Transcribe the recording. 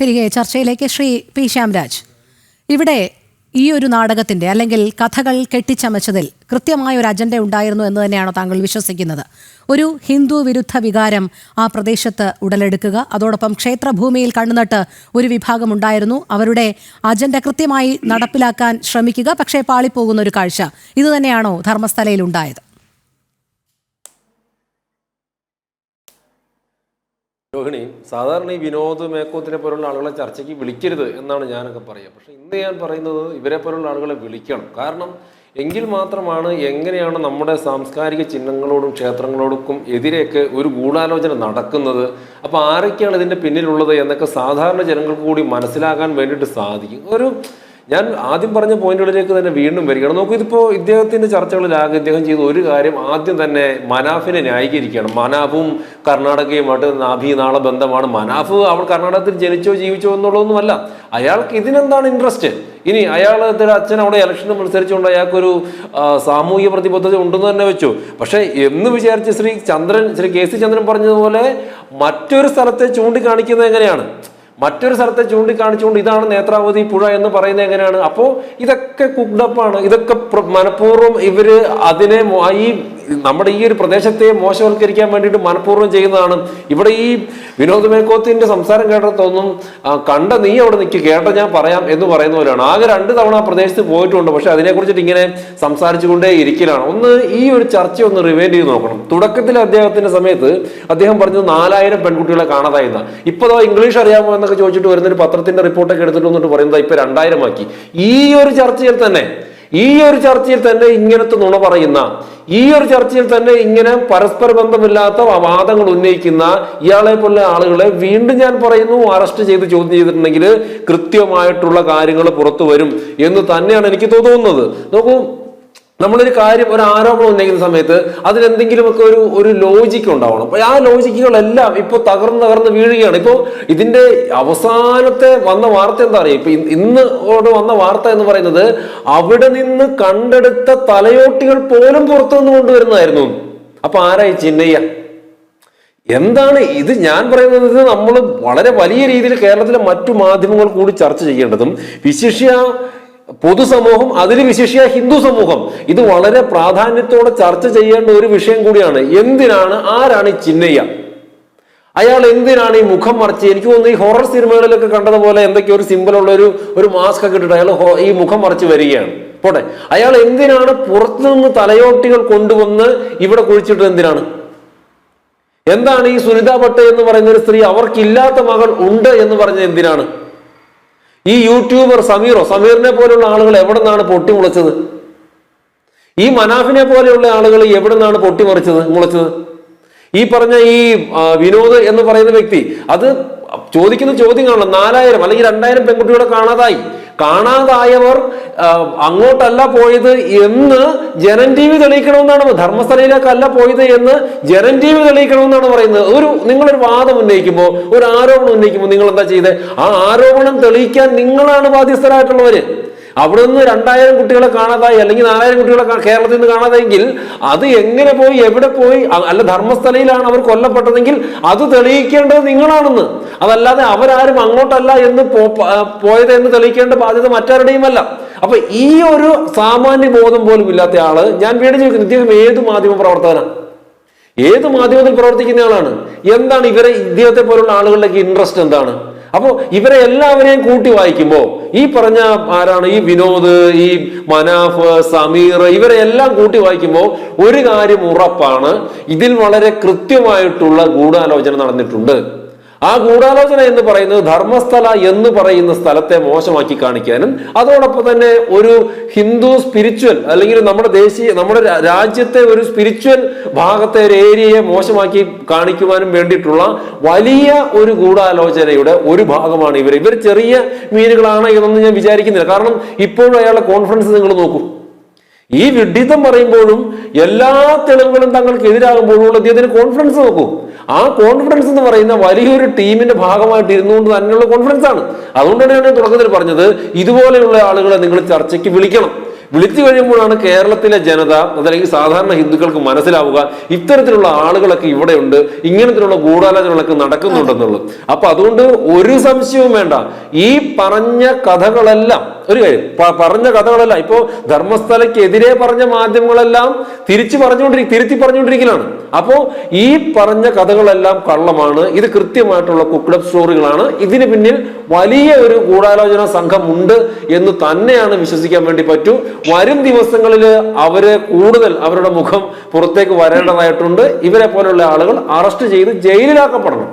തിരികെ ചർച്ചയിലേക്ക് ശ്രീ പി ശ്യാംരാജ്. ഇവിടെ ഈ ഒരു നാടകത്തിന്റെ അല്ലെങ്കിൽ കഥകൾ കെട്ടിച്ചമച്ചതിൽ കൃത്യമായ ഒരു അജണ്ട ഉണ്ടായിരുന്നു എന്ന് തന്നെയാണോ താങ്കൾ വിശ്വസിക്കുന്നത്? ഒരു ഹിന്ദു വിരുദ്ധ വികാരം ആ പ്രദേശത്ത് ഉടലെടുക്കുക അതോടൊപ്പം ക്ഷേത്രഭൂമിയിൽ കണ്ണുനട്ട് ഒരു വിഭാഗം ഉണ്ടായിരുന്നു. അവരുടെ അജണ്ട കൃത്യമായി നടപ്പിലാക്കാൻ ശ്രമിക്കുക പക്ഷേ പാളിപ്പോകുന്ന ഒരു കാഴ്ച. ഇത് തന്നെയാണോ ധർമ്മസ്ഥലയിൽ ഉണ്ടായത്? രോഹിണി സാധാരണ ഈ വിനോദ് മേക്കോത്തിനെ പോലുള്ള ആളുകളെ ചർച്ചയ്ക്ക് വിളിക്കരുത് എന്നാണ് ഞാനൊക്കെ പറയുക. പക്ഷെ ഇന്ന് ഞാൻ പറയുന്നത് ഇവരെ പോലുള്ള ആളുകളെ വിളിക്കണം. കാരണം എങ്കിൽ മാത്രമാണ് എങ്ങനെയാണ് നമ്മുടെ സാംസ്കാരിക ചിഹ്നങ്ങളോടും ക്ഷേത്രങ്ങളോടും എതിരെയൊക്കെ ഒരു ഗൂഢാലോചന നടക്കുന്നത്. അപ്പോൾ ആരൊക്കെയാണ് ഇതിന്റെ പിന്നിലുള്ളത് എന്നൊക്കെ സാധാരണ ജനങ്ങൾക്ക് കൂടി മനസ്സിലാക്കാൻ വേണ്ടിയിട്ട് സാധിക്കും. ഒരു ഞാൻ ആദ്യം പറഞ്ഞ പോയിന്റുകളിലേക്ക് തന്നെ വീണ്ടും വരികയാണ്. നോക്കൂ ഇതിപ്പോൾ ഇദ്ദേഹത്തിന്റെ ചർച്ചകളിലാകെ ഇദ്ദേഹം ചെയ്ത ഒരു കാര്യം ആദ്യം തന്നെ മനാഫിനെ ന്യായീകരിക്കുകയാണ്. മനാഫും കർണാടകയുമായിട്ട് നാഭി നാളെ ബന്ധമാണ്. മനാഫ് അവൾ കർണാടകത്തിൽ ജനിച്ചോ ജീവിച്ചോ എന്നുള്ളതൊന്നുമല്ല. അയാൾക്ക് ഇതിനെന്താണ് ഇൻട്രസ്റ്റ് ഇനി അയാളുടെ അച്ഛൻ അവിടെ ഇലക്ഷന് മത്സരിച്ചുകൊണ്ട് അയാൾക്കൊരു സാമൂഹ്യ പ്രതിബദ്ധത ഉണ്ടെന്ന് തന്നെ വെച്ചു. പക്ഷേ എന്ന് വിചാരിച്ച് ശ്രീ ചന്ദ്രൻ ശ്രീ കെ സി ചന്ദ്രൻ പറഞ്ഞതുപോലെ മറ്റൊരു സ്ഥലത്തെ ചൂണ്ടിക്കാണിക്കുന്നത് എങ്ങനെയാണ്? മറ്റൊരു സ്ഥലത്തെ ചൂണ്ടിക്കാണിച്ചുകൊണ്ട് ഇതാണ് നേത്രാവതി പുഴ എന്ന് പറയുന്നത് എങ്ങനെയാണ്? അപ്പോൾ ഇതൊക്കെ കുക്ഡപ്പാണ് ഇതൊക്കെ മനഃപൂർവം ഇവർ അതിനെ ഈ നമ്മുടെ ഈ ഒരു പ്രദേശത്തെ മോശവൽക്കരിക്കാൻ വേണ്ടിയിട്ട് മനഃപൂർവം ചെയ്യുന്നതാണ്. ഇവിടെ ഈ വിനോദ് മേക്കോത്തിന്റെ സംസാരം കേട്ടതൊന്നും കണ്ട നീ അവിടെ നിൽക്കുക കേട്ട ഞാൻ പറയാം എന്ന് പറയുന്ന പോലെയാണ്. ആകെ രണ്ട് തവണ ആ പ്രദേശത്ത് പോയിട്ടുണ്ട്. പക്ഷെ അതിനെക്കുറിച്ചിട്ട് ഇങ്ങനെ സംസാരിച്ചുകൊണ്ടേ ഇരിക്കലാണ്. ഒന്ന് ഈ ഒരു ചർച്ച ഒന്ന് റിവൈൻഡ് ചെയ്ത് നോക്കണം. തുടക്കത്തിൽ അദ്ദേഹത്തിന്റെ സമയത്ത് അദ്ദേഹം പറഞ്ഞത് നാലായിരം പെൺകുട്ടികളെ കാണാതായിരുന്ന ഇപ്പൊ ദാ ഇംഗ്ലീഷ് അറിയാമോ എന്നൊക്കെ ചോദിച്ചിട്ട് വരുന്ന ഒരു പത്രത്തിന്റെ റിപ്പോർട്ടൊക്കെ എടുത്തിട്ട് വന്നിട്ട് പറയുന്നത് ഇപ്പൊ രണ്ടായിരം ആക്കി ഈ ഒരു ചർച്ചയിൽ തന്നെ ഈ ഒരു ചർച്ചയിൽ തന്നെ ഇങ്ങനത്തെ നുണ പറയുന്ന ഈ ഒരു ചർച്ചയിൽ തന്നെ ഇങ്ങനെ പരസ്പര ബന്ധമില്ലാത്ത വാദങ്ങൾ ഉന്നയിക്കുന്ന ഇയാളെ പോലെ ആളുകളെ വീണ്ടും ഞാൻ പറയുന്നു അറസ്റ്റ് ചെയ്ത് ചോദ്യം ചെയ്തിട്ടുണ്ടെങ്കിൽ കൃത്യമായിട്ടുള്ള കാര്യങ്ങൾ പുറത്തു വരും എന്ന് തന്നെയാണ് എനിക്ക് തോന്നുന്നത്. നോക്കൂ നമ്മളൊരു കാര്യം ഒരു ആരോപണം ഉന്നയിക്കുന്ന സമയത്ത് അതിലെന്തെങ്കിലുമൊക്കെ ഒരു ഒരു ലോജിക്ക് ഉണ്ടാവണം. അപ്പൊ ആ ലോജിക്കുകളെല്ലാം ഇപ്പോൾ തകർന്ന് തകർന്ന് വീഴുകയാണ്. ഇപ്പോൾ ഇതിന്റെ അവസാനത്തെ വന്ന വാർത്ത എന്താ പറയുക ഇപ്പൊ ഇ- ഇന്ന് ഓട് വന്ന വാർത്ത എന്ന് പറയുന്നത് അവിടെ നിന്ന് കണ്ടെടുത്ത തലയോട്ടികൾ പോലും പുറത്തു നിന്ന് കൊണ്ടുവരുന്നതായിരുന്നു. അപ്പൊ ആരായി? ചിന്നയ്യ. എന്താണ് ഇത്? ഞാൻ പറയുന്നത് നമ്മൾ വളരെ വലിയ രീതിയിൽ കേരളത്തിലെ മറ്റു മാധ്യമങ്ങൾ കൂടി ചർച്ച ചെയ്യേണ്ടതും വിശിഷ്യ പൊതുസമൂഹം അതിൽ വിശേഷിയ ഹിന്ദു സമൂഹം. ഇത് വളരെ പ്രാധാന്യത്തോടെ ചർച്ച ചെയ്യേണ്ട ഒരു വിഷയം കൂടിയാണ്. എന്തിനാണ്? ആരാണ് ഈ ചിന്നയ്യ? അയാൾ എന്തിനാണ് ഈ മുഖം മറച്ച്? എനിക്ക് തോന്നുന്നു ഈ ഹൊറർ സിനിമകളിലൊക്കെ കണ്ടതുപോലെ എന്തൊക്കെയോ ഒരു സിമ്പിൾ ഉള്ള ഒരു ഒരു മാസ്ക് ഒക്കെ ഇട്ടിട്ട് അയാൾ ഈ മുഖം മറച്ച് വരികയാണ്. പോട്ടെ. അയാൾ എന്തിനാണ് പുറത്തുനിന്ന് തലയോട്ടികൾ കൊണ്ടുവന്ന് ഇവിടെ കുഴിച്ചിട്ട് എന്തിനാണ്? എന്താണ് ഈ സുനിത ഭട്ട് എന്ന് പറയുന്ന ഒരു സ്ത്രീ അവർക്കില്ലാത്ത മകൾ ഉണ്ട് എന്ന് പറഞ്ഞത് എന്തിനാണ്? ഈ യൂട്യൂബർ സമീറോ സമീറിനെ പോലെയുള്ള ആളുകൾ എവിടെ നിന്നാണ് പൊട്ടിമുളച്ചത്? ഈ മനാഫിനെ പോലെയുള്ള ആളുകൾ എവിടെ നിന്നാണ് പൊട്ടിമറിച്ചത് മുളച്ചത്? ഈ പറഞ്ഞ ഈ വിനോദ് എന്ന് പറയുന്ന വ്യക്തി അത് ചോദിക്കുന്ന ചോദ്യങ്ങളാണ്. നാലായിരം അല്ലെങ്കിൽ രണ്ടായിരം പെൺകുട്ടികളെ കാണാതായി. കാണാതായവർ അങ്ങോട്ടല്ല പോയത് എന്ന് ജനം ടി വി തെളിയിക്കണമെന്നാണ് ധർമ്മസ്ഥലയിലേക്കല്ല പോയത് എന്ന് ജനം ടി വി തെളിയിക്കണമെന്നാണ് പറയുന്നത്. ഒരു നിങ്ങളൊരു വാദം ഉന്നയിക്കുമ്പോൾ ഒരു ആരോപണം ഉന്നയിക്കുമ്പോൾ നിങ്ങൾ എന്താ ചെയ്തത് ആ ആരോപണം തെളിയിക്കാൻ നിങ്ങളാണ് ബാധ്യസ്ഥരായിട്ടുള്ളവര്. അവിടെ നിന്ന് രണ്ടായിരം കുട്ടികളെ കാണാതായി അല്ലെങ്കിൽ നാലായിരം കുട്ടികളെ കേരളത്തിൽ നിന്ന് കാണാതെങ്കിൽ അത് എങ്ങനെ പോയി എവിടെ പോയി അല്ല ധർമ്മസ്ഥലയിലാണ് അവർ കൊല്ലപ്പെട്ടതെങ്കിൽ അത് തെളിയിക്കേണ്ടത് നിങ്ങളാണെന്ന്. അതല്ലാതെ അവരാരും അങ്ങോട്ടല്ല എന്ന് പോയത് എന്ന് തെളിയിക്കേണ്ട ബാധ്യത മറ്റാരുടെയുമല്ല. അപ്പൊ ഈ ഒരു സാമാന്യ ബോധം പോലും ഇല്ലാത്ത ആൾ ഞാൻ വീട് ചോദിക്കുന്നു ഇദ്ദേഹം ഏത് മാധ്യമ പ്രവർത്തകനാണ് ഏത് മാധ്യമത്തിൽ പ്രവർത്തിക്കുന്ന ആളാണ്? എന്താണ് ഇവരെ ഇദ്ദേഹത്തെ പോലുള്ള ആളുകളിലേക്ക് ഇൻട്രസ്റ്റ് എന്താണ്? അപ്പോൾ ഇവരെ എല്ലാവരെയും കൂട്ടി വായിക്കുമ്പോൾ ഈ പറഞ്ഞ ആരാണ്? ഈ വിനോദ് ഈ മനാഫ് സമീർ ഇവരെ എല്ലാം കൂട്ടി വായിക്കുമ്പോൾ ഒരു കാര്യം ഉറപ്പാണ്. ഇതിൽ വളരെ കൃത്യമായിട്ടുള്ള ഗൂഢാലോചന നടന്നിട്ടുണ്ട്. ആ ഗൂഢാലോചന എന്ന് പറയുന്നത് ധർമ്മസ്ഥല എന്ന് പറയുന്ന സ്ഥലത്തെ മോശമാക്കി കാണിക്കാനും അതോടൊപ്പം തന്നെ ഒരു ഹിന്ദു സ്പിരിച്വൽ അല്ലെങ്കിൽ നമ്മുടെ ദേശീയ നമ്മുടെ രാജ്യത്തെ ഒരു സ്പിരിച്വൽ ഭാഗത്തെ ഒരു ഏരിയയെ മോശമാക്കി കാണിക്കുവാനും വേണ്ടിയിട്ടുള്ള വലിയ ഒരു ഗൂഢാലോചനയുടെ ഒരു ഭാഗമാണ് ഇവർ ഇവർ ചെറിയ മീനുകളാണ് എന്നൊന്നും ഞാൻ വിചാരിക്കുന്നില്ല. കാരണം ഇപ്പോഴും അയാളുടെ കോൺഫിഡൻസ് നിങ്ങൾ നോക്കൂ. ഈ വിഡിത്തം പറയുമ്പോഴും എല്ലാ തെളിവുകളും തങ്ങൾക്ക് എതിരാകുമ്പോഴും അദ്ദേഹത്തിന് കോൺഫിഡൻസ് നോക്കൂ ആ കോൺഫിഡൻസ് എന്ന് പറയുന്ന വലിയൊരു ടീമിന്റെ ഭാഗമായിട്ട് ഇരുന്നുകൊണ്ട് തന്നെയുള്ള കോൺഫിഡൻസ് ആണ്. അതുകൊണ്ടാണ് ഞാൻ തുടക്കത്തിൽ പറഞ്ഞത് ഇതുപോലെയുള്ള ആളുകളെ നിങ്ങൾ ചർച്ചയ്ക്ക് വിളിക്കണം. വിളിച്ചു കഴിയുമ്പോഴാണ് കേരളത്തിലെ ജനത അതല്ലെങ്കിൽ സാധാരണ ഹിന്ദുക്കൾക്ക് മനസ്സിലാവുക ഇത്തരത്തിലുള്ള ആളുകളൊക്കെ ഇവിടെയുണ്ട് ഇങ്ങനത്തിലുള്ള ഗൂഢാലോചനകളൊക്കെ നടക്കുന്നുണ്ടെന്നുള്ളത്. അപ്പൊ അതുകൊണ്ട് ഒരു സംശയവും വേണ്ട. ഈ പറഞ്ഞ കഥകളെല്ലാം ഒരു കാര്യം പറഞ്ഞ കഥകളെല്ലാം ഇപ്പോ ധർമ്മസ്ഥലക്കെതിരെ പറഞ്ഞ മാധ്യമങ്ങളെല്ലാം തിരിച്ചു പറഞ്ഞുകൊണ്ടിരിക്കും തിരുത്തി പറഞ്ഞുകൊണ്ടിരിക്കലാണ്. അപ്പോ ഈ പറഞ്ഞ കഥകളെല്ലാം കള്ളമാണ്. ഇത് കൃത്യമായിട്ടുള്ള കുക്ലബ് സ്റ്റോറികളാണ്. ഇതിന് പിന്നിൽ വലിയ ഒരു ഗൂഢാലോചന സംഘം ഉണ്ട് എന്ന് തന്നെയാണ് വിശ്വസിക്കാൻ വേണ്ടി പറ്റൂ. വരും ദിവസങ്ങളിൽ അവർ കൂടുതൽ അവരുടെ മുഖം പുറത്തേക്ക് വരേണ്ടതായിട്ടുണ്ട്. ഇവരെ പോലുള്ള ആളുകൾ അറസ്റ്റ് ചെയ്ത് ജയിലിലാക്കപ്പെടണം.